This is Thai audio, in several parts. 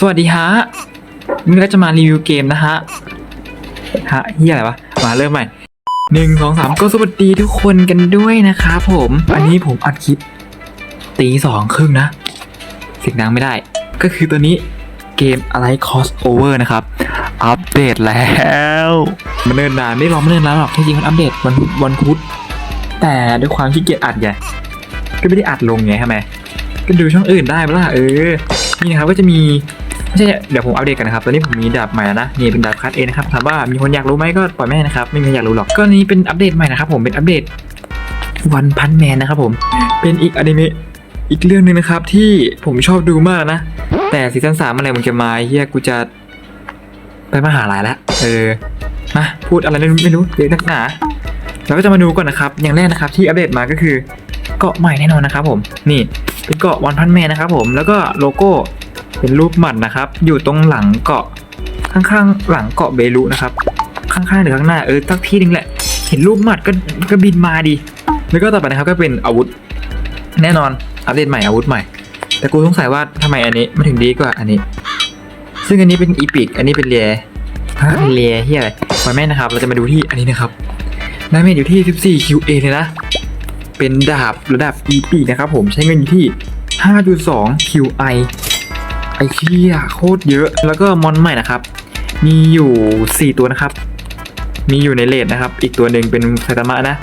สวัสดีฮะวันนี้ก็จะมารีวิวเกมนะฮะ ฮะเฮียอะไรวะ มาเริ่มใหม่หนึ่งสองสามก็สวัสดีทุกคนกันด้วยนะครับผม อันนี้ผมอัดคลิปตีสองครึ่งนะเสียงดังไม่ได้ ก็คือตัวนี้เกมอะไร crossover นะครับ อัปเดตแล้วมันเนินนานไม่รอไม่เนินนานหรอกจริงๆมันอัปเดตวันวันพุธแต่ด้วยความขี้เกียจอัดไงก็ไม่ได้อัดลงไงใช่ไหมก็ดูช่องอื่นได้ปะล่ะเออนี่นะครับก็จะมี ใช่เดี๋ยวผมอัปเดตกันนะครับ ตอนนี้ผมมีดาบใหม่แล้วนะ นี่เป็นดาบคัตเอนะครับ ถามว่ามีคนอยากรู้ไหมก็ปล่อยแม่นะครับ ไม่มีใครอยากรู้หรอก ก็นี้เป็นอัปเดตใหม่นะครับผม เป็นอัปเดตวันพันแมนนะครับผม เป็นอีกอนิเมะอีกเรื่องหนึ่งนะครับที่ผมชอบดูมากนะ แต่ซีซั่นสามอะไรมันจะมาเฮียกูจะไปมหาลัยแล้วเออ มาพูดอะไรไม่รู้เดี๋ยนักหนาเราก็จะมาดูก่อนนะครับ อย่างแรกนะครับที่อัปเดตมาก็คือเกาะใหม่แน่นอนนะครับผม นี่เป็นเกาะวันพันแมนนะครับผม แล้วก็โลโก้ เป็นรูปหมัดนะครับ อยู่ตรงหลังเกาะข้างๆ หลังเกาะเบรุนะครับ ข้างๆหรือข้างหน้าเออสักที่หนึงแหละ เห็นรูปหมัดก็ก็บินมาดี แล้วก็ต่อไปนะครับก็เป็นอาวุธ แน่นอนอัปเดตใหม่อาวุธใหม่ แต่กูสงสัยว่าทำไมอันนี้มันถึงดีกว่าอันนี้ ซึ่งอันนี้เป็นอีพิกอันนี้เป็นเลียฮะเลียที่อะไรมาแม่นะครับ เราจะมาดูที่อันนี้นะครับดาเมจอยู่ที่ 14 QA เลยนะ เป็นดาบระดับ EP นะครับผมใช้เงินอยู่ที่ 5.2 QI ไอ้เชี่ยโคตรเยอะ แล้วก็มอนใหม่นะครับ มีอยู่ 4 ตัวนะครับ มีอยู่ในเลดนะครับ อีกตัวหนึ่งเป็นไซตามะนะ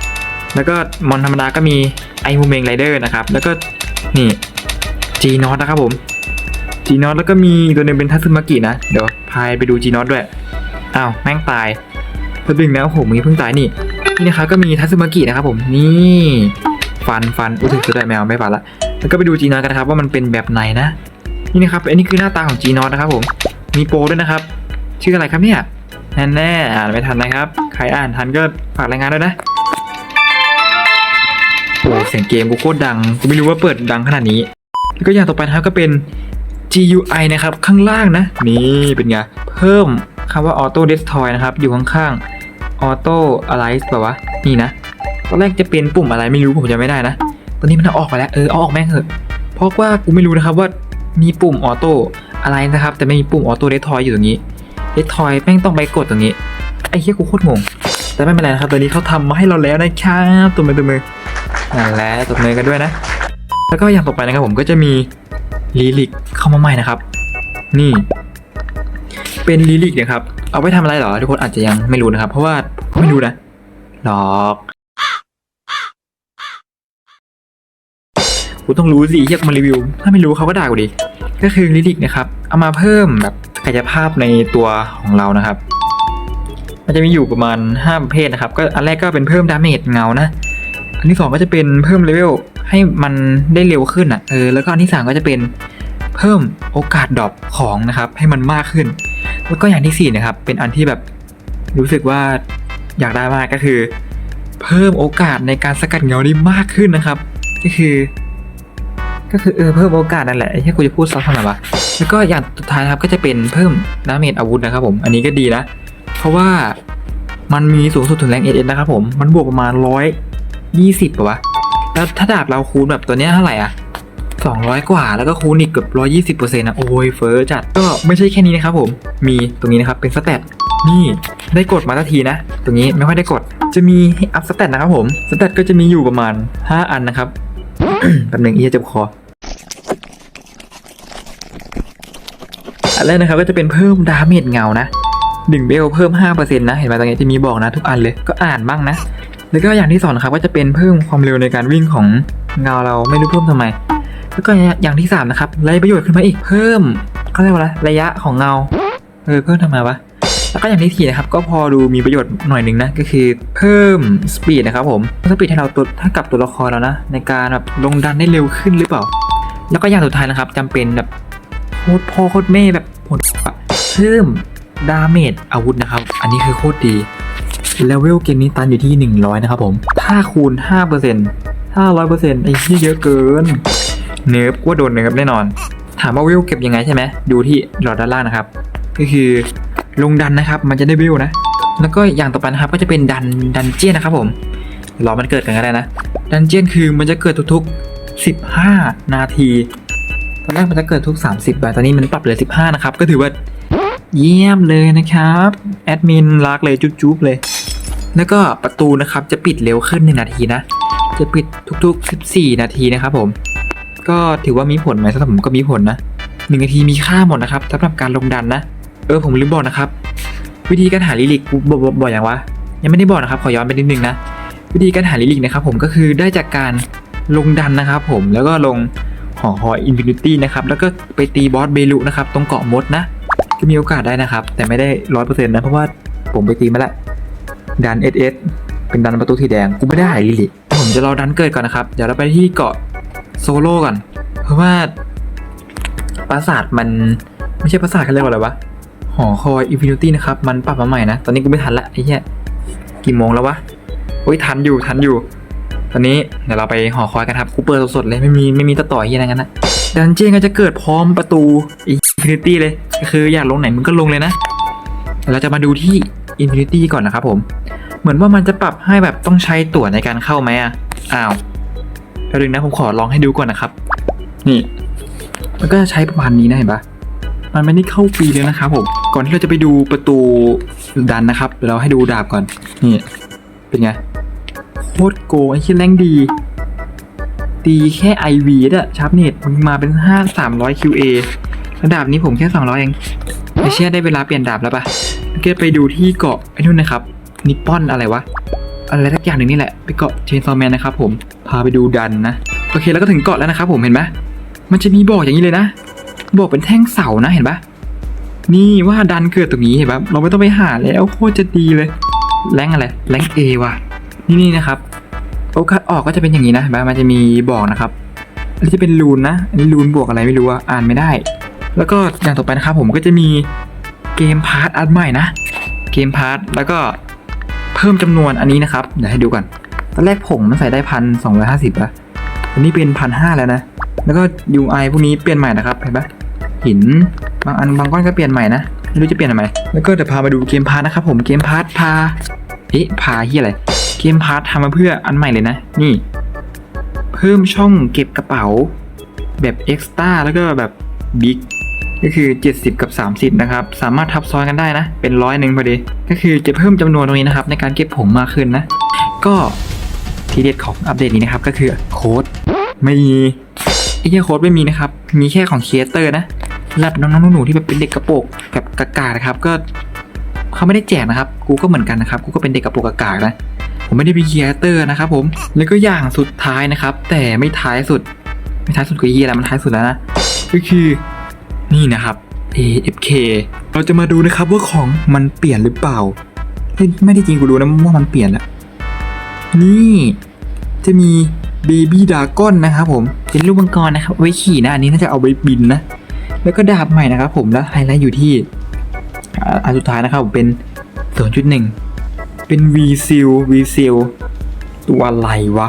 แล้วก็มอนธรรมดาก็มีไอมูเมงไรเดอร์นะครับ แล้วก็นี่ G นอตนะครับผม G นอตแล้วก็มีตัวหนึ่งเป็นทัตสึมากินะ เดี๋ยวพายไปดู G นอตด้วย อ้าวแม่งตายพอดึงแล้วผมมีเพิ่งตายนี่ นี่นะครับก็มีทัตสึมากินะครับผมนี่ฟันฟันอุ้ยถึงสุดได้แมวไม่ฟันละ แล้วก็ไปดูจีนอตกันนะครับว่ามันเป็นแบบไหนนะ นี่นะครับ อันนี้คือหน้าตาของจีนอตนะครับผม มีโปรด้วยนะครับ ชื่ออะไรครับเนี่ยแน่แน่ๆอ่านไม่ทันนะครับ ใครอ่านทันก็ฝากรายงานด้วยนะ โอ้เสียงเกมกูโคตรดัง กูไม่รู้ว่าเปิดดังขนาดนี้ แล้วก็อย่างต่อไปนะครับก็เป็น GUI นะครับ ข้างล่างนะ นี่เป็นไง เพิ่มคำว่า Auto Destroy นะครับ อยู่ข้างๆออโต้อะไรแบบว่านี่นะ ตอนแรกจะเป็นปุ่มอะไรไม่รู้ผมจะไม่ได้นะ ตอนนี้มันเอาออกไปแล้ว เออเอาออกแม่งเถอะ เพราะว่ากูไม่รู้นะครับว่า มีปุ่มออโต้อะไรนะครับ แต่ไม่มีปุ่มออโต้เดททอยอยู่ตรงนี้เดททอยแม่งต้องไปกดตรงนี้ ไอ้เหี้ยกูโคตรงง แต่ไม่เป็นไรนะครับตอนนี้เขาทำมาให้เราแล้วนะครับตัวมือตัวมือนั่นแหละตัวมือกันด้วยนะ แล้วก็อย่างต่อไปนะครับผมก็จะมีลีลิกเข้ามาใหม่นะครับ นี่ เป็นลีลิกนะครับ เอาไปทำอะไรหรอทุกคนอาจจะยังไม่รู้นะครับ เพราะว่าไม่รู้นะหรอก กูต้องรู้สิเฮียกูมารีวิว ถ้าไม่รู้เขาก็ด่ากูดิ ก็คือลิลิกนะครับ เอามาเพิ่มแบบกายภาพในตัวของเรานะครับ มันจะมีอยู่ประมาณ 5 ประเภทนะครับ ก็อันแรกก็เป็นเพิ่มดาเมจเงานะ อันที่สองก็จะเป็นเพิ่มเลเวลให้มันได้เร็วขึ้นอะ เออ แล้วก็อันที่สามก็จะเป็นเพิ่มโอกาสดรอปของนะครับ ให้มันมากขึ้น แล้วก็อย่างที่สี่นะครับ เป็นอันที่แบบรู้สึกว่าอยากได้มากก็คือ เพิ่มโอกาสในการสกัดเงาได้มากขึ้นนะครับ ก็คือ ก็คือเออเพิ่มโอกาสนั่นแหละไอ้ที่กูจะพูดซ้ำทำไมวะแล้วก็อย่างสุดท้ายนะครับก็จะเป็นเพิ่มดาเมจอาวุธนะครับผมอันนี้ก็ดีนะ เพราะว่ามันมีสูงสุดถึงแรงเอเนะครับผมมันบวกประมาณร้อยยี่สิบป่ะวะแล้วถ้าดาบเราคูณแบบตัวเนี้ยเท่าไหร่อะสองร้อยกว่าแล้วก็คูณอีกเกือบร้อยี่สิบเปอร์เซ็นต์นะโอ้ยเฟอร์จัดก็ไม่ใช่แค่นี้นะครับผมมีตรงนี้นะครับเป็นสเตตนี่ได้กดมาทันทีนะ ตรงนี้ไม่ค่อยได้กด จะมีให้อัพสเตตนะครับผมสเตตก็จะมีอยู่ประมาณ 5 อันนะครับแป๊บหนึงเอียเจ็บคอ อันแรกนะครับก็จะเป็นเพิ่มดาเมจเงานะหนึ่งเบลเพิ่ม 5%นะเห็นไหมตรงนี้จะมีบอกนะทุกอันเลยก็อ่านบ้างนะ แล้วก็อย่างที่สองนะครับก็จะเป็นเพิ่มความเร็วในการวิ่งของเงาเราไม่รู้เพิ่มทำไม แล้วก็อย่างที่สามนะครับไล่ประโยชน์ขึ้นมาอีกเพิ่มเขาเรียกว่าอะไรระยะของเงาเออเพิ่มทำไมวะแล้วก็อย่างที่สี่นะครับก็พอดูมีประโยชน์หน่อยหนึ่งนะก็คือเพิ่มสปีดนะครับผมสปีดให้เราตัวถ้ากับตัวละครเรานะ ในการแบบลงดันได้เร็วขึ้นหรือเปล่า แล้วก็อย่างสุดท้ายนะครับจำเป็นแบบ โคตรพ่อโคตรแม่แบบโหดอะเพิ่มดาเมจอาวุธนะครับ อันนี้คือโคตรดีเลเวลเกมนี้ตันอยู่ที่ 100 นะครับผม ถ้าคูณ5%ถ้า100%ไอ้ที่เยอะเกิน เนิร์ฟว่าโดนเนิร์ฟแน่นอน ถามว่าวิวเก็บยังไงใช่ไหม ดูที่หลอดด้านล่างนะครับ ก็คือลงดันนะครับ มันจะได้วิวนะ แล้วก็อย่างต่อไปนะครับก็จะเป็นดันดันเจี้ยนนะครับผมรอมันเกิดกันก็ได้นะ ดันเจี้ยนคือมันจะเกิดทุกๆ 15 นาที ตอนแรกมันจะเกิดทุก 30บาทตอนนี้มันปรับเหลือ 15 นะครับ ก็ถือว่าเยี่ยมเลยนะครับ แอดมินรักเลยจุ๊บๆเลย แล้วก็ประตูนะครับจะปิดเร็วขึ้น 1 นาทีนะ จะปิดทุกๆ 14 นาทีนะครับผม ก็ถือว่ามีผลไหมสำหรับผมก็มีผลนะหนึ่งนาทีมีค่าหมดนะครับสำหรับการลงดันนะ เออผมลืมบอกนะครับ วิธีการหาลิลิกกูบอกบอกบอกอย่างวะยังไม่ได้บอกนะครับขอย้อนไปนิดนึงนะ วิธีการหาลิลิกนะครับผมก็คือได้จากการลงดันนะครับผมแล้วก็ลง หอคอยอินฟินิตี้นะครับ แล้วก็ไปตีบอสเบลุนะครับ ตรงเกาะมดนะ ก็มีโอกาสได้นะครับ แต่ไม่ได้ร้อยเปอร์เซ็นต์นะ เพราะว่าผมไปตีมาแล้วดันเอสเอสเป็นดันประตูสีแดง กูไม่ได้หาลิลิผมจะรอดันเกิดก่อนนะครับ เดี๋ยวเราไปที่เกาะโซโล่ก่อน เพราะว่าปราสาทมันไม่ใช่ปราสาทเขาเรียกว่าอะไรวะ หอคอยอินฟินิตี้นะครับ มันปรับมาใหม่นะ ตอนนี้กูไม่ทันละไอ้เหี้ย กี่โมงแล้ววะโอ้ยทันอยู่ทันอยู่ อนนี้เดี๋ยวเราไปหอคอยกันครับกูเปิดสดๆเลยไม่มีไม่มีตัดต่อเหี้ยอะไรกันนะดันเจี้ยนก็จะเกิดพร้อมประตูอินฟินิตี้เลยก็คืออยากลงไหนมึงก็ลงเลยนะเราจะมาดูที่อินฟินิตี้ก่อนนะครับผมเหมือนว่ามันจะปรับให้แบบต้องใช้ตั๋วในการเข้าไหมอะอ้าวแป๊บนึงนะผมขอลองให้ดูก่อนนะครับ นี่ มันก็จะใช้ประมาณนี้นะเห็นปะมันไม่ได้เข้าฟรีเลยนะครับผมก่อนที่เราจะไปดูประตูดันนะครับเดี๋ยวเราให้ดูดาบก่อนนี่เป็นไง โคตรโกงไอ้ชิ้นแรงดี ตีแค่ IV อะชาร์ปเน็ตมึงมาเป็น5 300 QA แล้วดาบนี้ผมแค่200เองไอเชี่ยได้เวลาเปลี่ยนดาบแล้วปะก็ไปดูที่เกาะไอ้นู่นนะครับ นิปปอนอะไรวะ อะไรทักอย่างหนึ่งนี่แหละ ไปเกาะเชนซอแมนนะครับผม พาไปดูดันนะ โอเคแล้วก็ถึงเกาะแล้วนะครับผมเห็นไหมมันจะมีบอกอย่างนี้เลยนะ บอกเป็นแท่งเสานะเห็นปะนี่ว่าดันเกิดตรงนี้เห็นปะเราไม่ต้องไปหาแล้วโคตรจะดีเลย แรงอะไร แรงเอว่ะ นี่นี่นะครับโอกาสออกก็จะเป็นอย่างนี้นะเห็นปะมันจะมีบอกนะครับอันนี้จะเป็นรูนนะอันนี้รูนบวกอะไรไม่รู้อะอ่านไม่ได้ แล้วก็อย่างต่อไปนะครับผมก็จะมีเกมพาร์ทอันใหม่นะเกมพาร์ทแล้วก็เพิ่มจำนวนอันนี้นะครับเดี๋ยวให้ดูก่อนตอนแรกผงมันใส่ได้พันสองร้อยห้าสิบอะอันนี้เป็นพันห้าแล้วนะแล้วก็ UI พวกนี้เปลี่ยนใหม่นะครับเห็นปะหินบางอันบางก้อนก็เปลี่ยนใหม่นะไม่รู้จะเปลี่ยนทำไมแล้วก็เดี๋ยวพามาดูเกมพาร์ทนะครับผมเกมพาร์ทพาเอ๊ะพาที่อะไร มพาร์ททำมาเพื่ออันใหม่เลยนะ นี่ เพิ่มช่องเก็บกระเป๋า แบบเอ็กซ์ต้าแล้วก็แบบบิ๊กก็คือ 70 กับ 30 นะครับ สามารถทับซ้อนกันได้นะ เป็นร้อยหนึ่งพอดี ก็คือจะเพิ่มจำนวนตรงนี้นะครับ ในการเก็บผงมากขึ้นนะ ก็ทีเด็ดของอัปเดตนี้นะครับ ก็คือโค้ดไม่มีไอ้เหี้ยโค้ดไม่มีนะครับ มีแค่ของเครีเอเตอร์นะหรับน้องๆหนูๆที่แบบเป็นเด็กกระโปรงแบบกากานะครับ ก็เขาไม่ได้แจกนะครับ กูก็เหมือนกันนะครับ กูก็เป็นเด็กกระโปรงกากานะ ผมไม่ได้เป็นครีเอเตอร์นะครับผม แล้วก็อย่างสุดท้ายนะครับ แต่ไม่ท้ายสุด ไม่ท้ายสุดก็ยี่แล้วมันท้ายสุดแล้วนะ ก็คือนี่นะครับ AFK เราจะมาดูนะครับว่าของมันเปลี่ยนหรือเปล่า ไม่ได้จริงกูดูนะว่ามันเปลี่ยนแล้ว นี่จะมี Baby d r a g o n นะครับผม เป็นลูกมังกรนะครับไว้ขี่นะ อันนี้น่าจะเอาไว้บินนะ แล้วก็ดาบใหม่นะครับผมแล้วไฮไลท์อยู่ที่อันสุดท้ายนะครับผมเป็น 0.1 เป็น V Seal V Seal ตัวอะไรวะ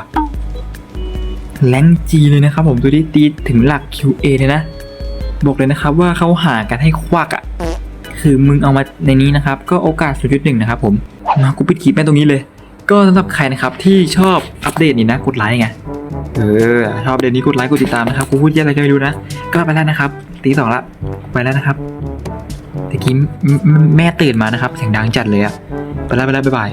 แรงจีเลยนะครับผมตัวที่ตีถึงหลัก QA เลยนะ บอกเลยนะครับว่าเขาหากันให้ควักอะ่ะ คือมึงเอามาในนี้นะครับ ก็โอกาส0.1นะครับผม มากูปิดคลิปแม่ตรงนี้เลย ก็สำหรับใครนะครับที่ชอบอัปเดตนี้นะกดไลค์ไงเออชอบเดตนี้กดไลค์กดติดตามนะครับกูพูดเยอะอะไรก็ไม่รู้นะ ก็ไปแล้วนะครับ ตีสองละไปแล้วนะครับตะกี้แม่แม่ตื่นมานะครับเสียงดังจัดเลยอะ ไปแล้วไปแล้วบ๊ายบาย